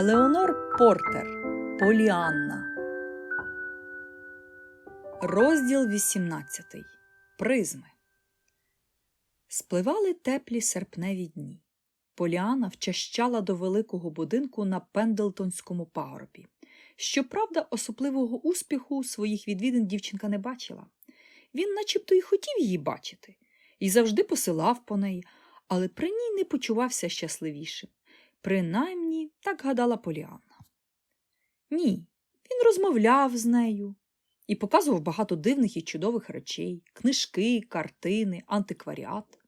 Елеонор Портер Поліанна. Розділ 18. Призми. Спливали теплі серпневі дні. Поліана вчащала до великого будинку на Пендлтонському пагорбі. Щоправда, особливого успіху своїх відвідин дівчинка не бачила. Він начебто й хотів її бачити, і завжди посилав по неї, але при ній не почувався щасливішим. Принаймні, так гадала Поліанна. Ні, він розмовляв з нею і показував багато дивних і чудових речей, книжки, картини, антикваріат.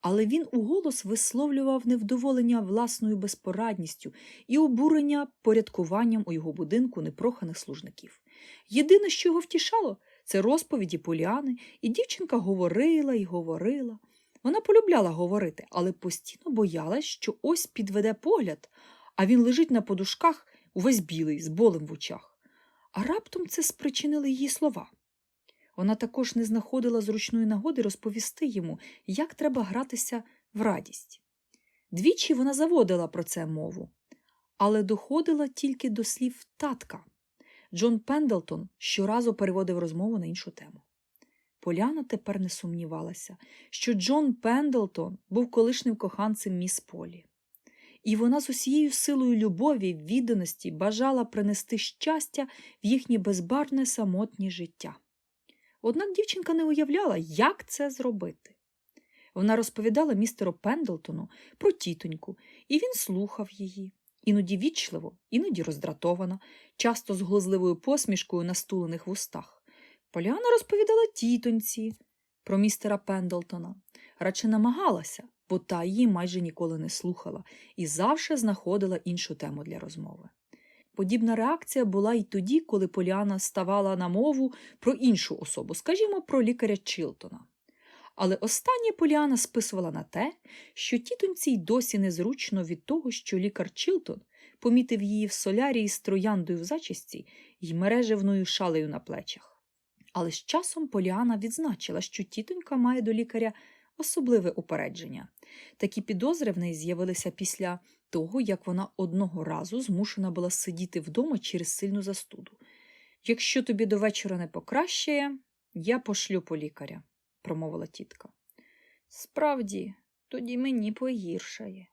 Але він уголос висловлював невдоволення власною безпорадністю і обурення порядкуванням у його будинку непроханих служників. Єдине, що його втішало, це розповіді Поліани, і дівчинка говорила і говорила. Вона полюбляла говорити, але постійно боялась, що ось підведе погляд, а він лежить на подушках увесь білий, з болем в очах. А раптом це спричинили її слова. Вона також не знаходила зручної нагоди розповісти йому, як треба гратися в радість. Двічі вона заводила про це мову, але доходила тільки до слів татка. Джон Пендлтон щоразу переводив розмову на іншу тему. Поляна тепер не сумнівалася, що Джон Пендлтон був колишнім коханцем міс Полі. І вона з усією силою любові, відданості бажала принести щастя в їхнє безбарне самотнє життя. Однак дівчинка не уявляла, як це зробити. Вона розповідала містеру Пендлтону про тітоньку, і він слухав її, іноді вічливо, іноді роздратовано, часто з глузливою посмішкою на стулених вустах. Поляна розповідала тітоньці про містера Пендлтона, радше намагалася, бо та її майже ніколи не слухала і завжди знаходила іншу тему для розмови. Подібна реакція була й тоді, коли Поліана ставала на мову про іншу особу, скажімо, про лікаря Чілтона. Але останнє Поліана списувала на те, що тітоньці й досі незручно від того, що лікар Чілтон помітив її в солярії з трояндою в зачісті й мережевною шалею на плечах. Але з часом Поліана відзначила, що тітонька має до лікаря особливе упередження. Такі підозри в неї з'явилися після того, як вона одного разу змушена була сидіти вдома через сильну застуду. Якщо тобі до вечора не покращає, я пошлю по лікаря, промовила тітка. Справді, тоді мені погіршає,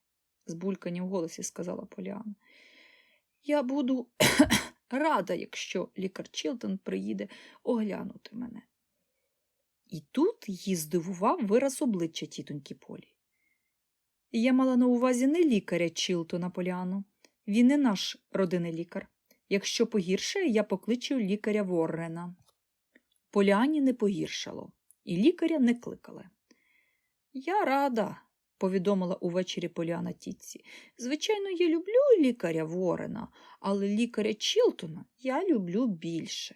з в голосі сказала Поліана. Я буду рада, якщо лікар Чілтон приїде оглянути мене. І тут її здивував вираз обличчя тітоньки Полі. Я мала на увазі не лікаря Чілтона Поліану. Він не наш родинний лікар. Якщо погіршає, я покличу лікаря Воррена. Поліані не погіршало, і лікаря не кликали. Я рада, повідомила увечері Поліана тітці. Звичайно, я люблю лікаря Ворена, але лікаря Чілтона я люблю більше.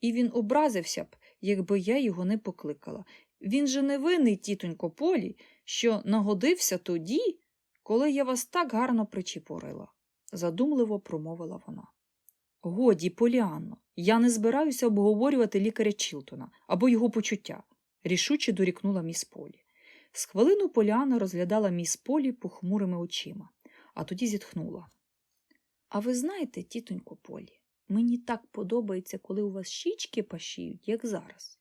І він образився б, якби я його не покликала. Він же не винний, тітонько Полі, що нагодився тоді, коли я вас так гарно причепорила, задумливо промовила вона. Годі, Поліанно, я не збираюся обговорювати лікаря Чілтона або його почуття, рішуче дорікнула міс Полі. З хвилину Поліана розглядала міс Полі похмурими очима, а тоді зітхнула. А ви знаєте, тітонько Полі, мені так подобається, коли у вас щічки пашіють, як зараз.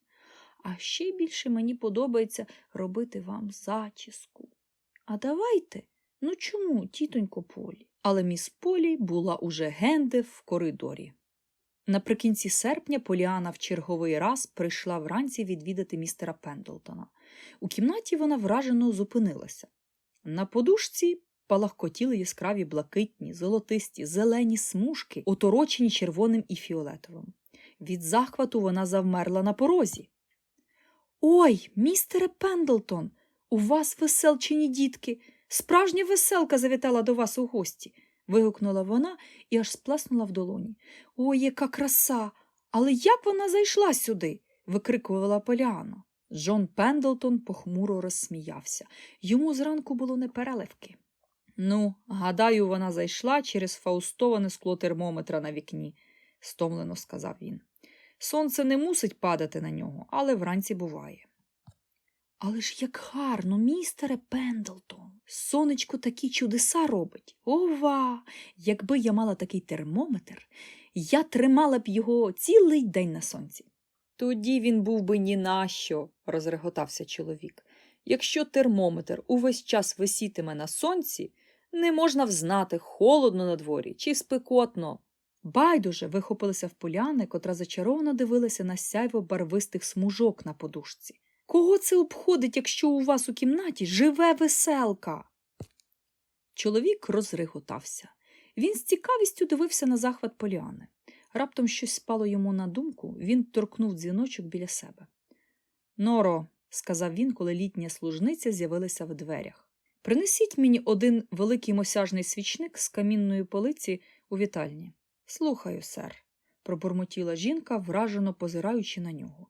А ще більше мені подобається робити вам зачіску. А давайте, ну чому, тітонько Полі? Але міс Полі була уже генде в коридорі. Наприкінці серпня Поліана в черговий раз прийшла вранці відвідати містера Пендлтона. У кімнаті вона вражено зупинилася. На подушці палахкотіли яскраві блакитні, золотисті, зелені смужки, оторочені червоним і фіолетовим. Від захвату вона завмерла на порозі. Ой, містере Пендлтон, у вас веселчені дітки. Справжня веселка завітала до вас у гості. вигукнула вона і аж сплеснула в долоні. Ой, яка краса! Але як вона зайшла сюди? викрикувала Поліана. Джон Пендлтон похмуро розсміявся. Йому зранку було непереливки. Ну, гадаю, вона зайшла через фаустоване скло термометра на вікні, стомлено сказав він. Сонце не мусить падати на нього, але вранці буває. Але ж як гарно, містере Пендлтон. Сонечко такі чудеса робить. Ова! Якби я мала такий термометр, я тримала б його цілий день на сонці. Тоді він був би ні на що, розреготався чоловік. Якщо термометр увесь час висітиме на сонці, не можна взнати, холодно на дворі чи спекотно. Байдуже вихопилися в поляни, котра зачаровано дивилася на сяйво барвистих смужок на подушці. Кого це обходить, якщо у вас у кімнаті живе веселка? Чоловік розреготався. Він з цікавістю дивився на захват Поліани. Раптом щось спало йому на думку, він торкнув дзвіночок біля себе. Норо, сказав він, коли літня служниця з'явилася в дверях. Принесіть мені один великий мосяжний свічник з камінної полиці у вітальні. Слухаю, сер, пробурмотіла жінка, вражено позираючи на нього.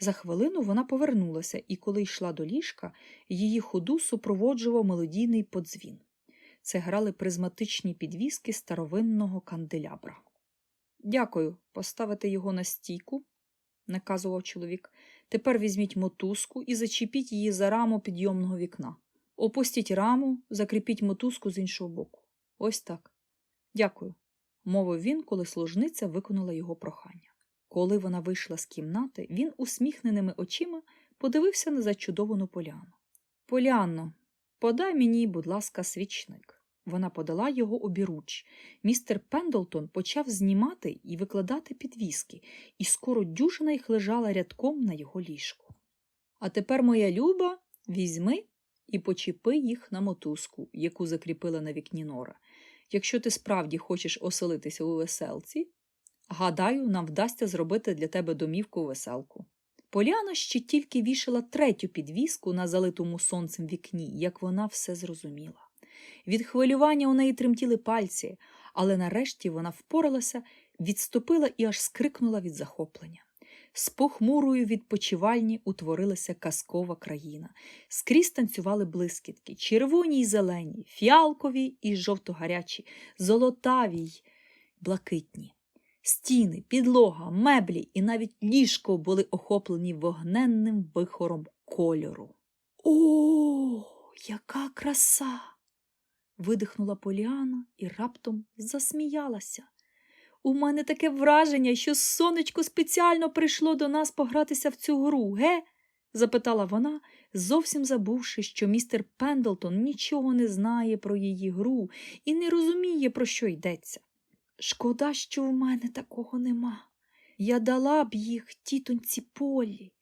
За хвилину вона повернулася, і коли йшла до ліжка, її ходу супроводжував мелодійний подзвін. Це грали призматичні підвіски старовинного канделябра. Дякую, поставити його на стійку, наказував чоловік. Тепер візьміть мотузку і зачепіть її за раму підйомного вікна. Опустіть раму, закріпіть мотузку з іншого боку. Ось так. Дякую, мовив він, коли служниця виконала його прохання. Коли вона вийшла з кімнати, він усміхненими очима подивився на зачудовану поляну. Полянно, подай мені, будь ласка, свічник. Вона подала його обіруч. Містер Пендлтон почав знімати і викладати підвіски, і скоро дюжина їх лежала рядком на його ліжку. А тепер, моя люба, візьми і почепи їх на мотузку, яку закріпила на вікні нора. Якщо ти справді хочеш оселитися у веселці, гадаю, нам вдасться зробити для тебе домівку веселку. Поляна ще тільки вішала третю підвіску на залитому сонцем вікні, як вона все зрозуміла. Від хвилювання у неї тремтіли пальці, але нарешті вона впоралася, відступила і аж скрикнула від захоплення. З похмурою відпочивальні утворилася казкова країна. Скрізь танцювали блискітки, червоні й зелені, фіалкові і жовтогарячі, золотаві й блакитні. Стіни, підлога, меблі і навіть ліжко були охоплені вогненним вихором кольору. О, яка краса! Видихнула Поліана і раптом засміялася. У мене таке враження, що сонечко спеціально прийшло до нас погратися в цю гру, ге? запитала вона, зовсім забувши, що містер Пендлтон нічого не знає про її гру і не розуміє, про що йдеться. Шкода, що в мене такого нема. Я дала б їх тітоньці Полі,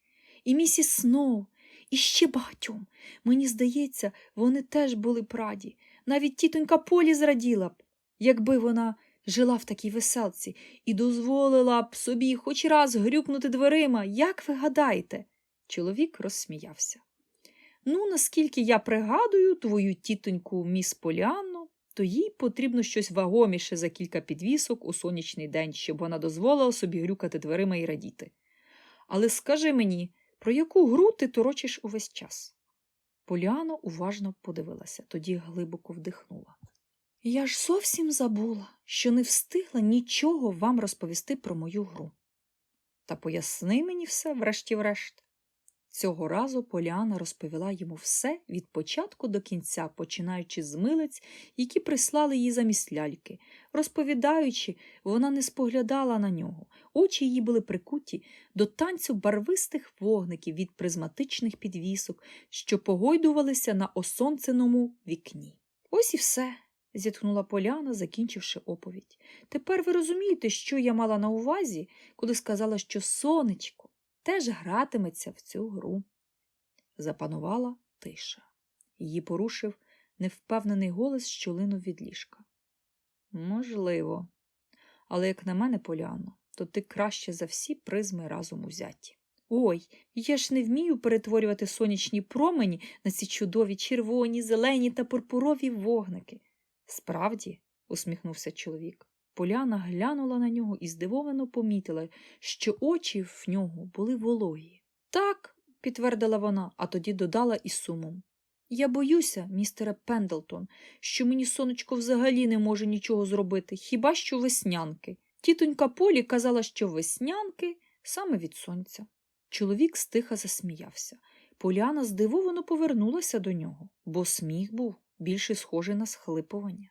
і місіс Сноу, і ще багатьом. Мені здається, вони теж були праді. Навіть тітонька Полі зраділа б, якби вона жила в такій веселці і дозволила б собі хоч раз грюкнути дверима, як ви гадаєте? Чоловік розсміявся. Ну, наскільки я пригадую твою тітоньку міс Поліанну, то їй потрібно щось вагоміше за кілька підвісок у сонячний день, щоб вона дозволила собі грюкати дверима і радіти. Але скажи мені, про яку гру ти торочиш увесь час? Поліана уважно подивилася, тоді глибоко вдихнула. Я ж зовсім забула, що не встигла нічого вам розповісти про мою гру. Та поясни мені все, врешті-врешт. Цього разу Поліана розповіла йому все від початку до кінця, починаючи з милиць, які прислали їй замість ляльки. Розповідаючи, вона не споглядала на нього. Очі її були прикуті до танцю барвистих вогників від призматичних підвісок, що погойдувалися на осонценому вікні. Ось і все, зітхнула Поляна, закінчивши оповідь. Тепер ви розумієте, що я мала на увазі, коли сказала, що сонечко теж гратиметься в цю гру. Запанувала тиша. Її порушив невпевнений голос, що линув від ліжка. Можливо, але, як на мене, Поляно, то ти краще за всі призми разом узяті. Ой, я ж не вмію перетворювати сонячні промені на ці чудові червоні, зелені та пурпурові вогники. Справді, усміхнувся чоловік. Поляна глянула на нього і здивовано помітила, що очі в нього були вологі. Так, підтвердила вона, а тоді додала із сумом. Я боюся, містере Пендлтон, що мені сонечко взагалі не може нічого зробити, хіба що веснянки. Тітонька Полі казала, що веснянки саме від сонця. Чоловік стиха засміявся. Поліана здивовано повернулася до нього, бо сміх був більше схожий на схлипування.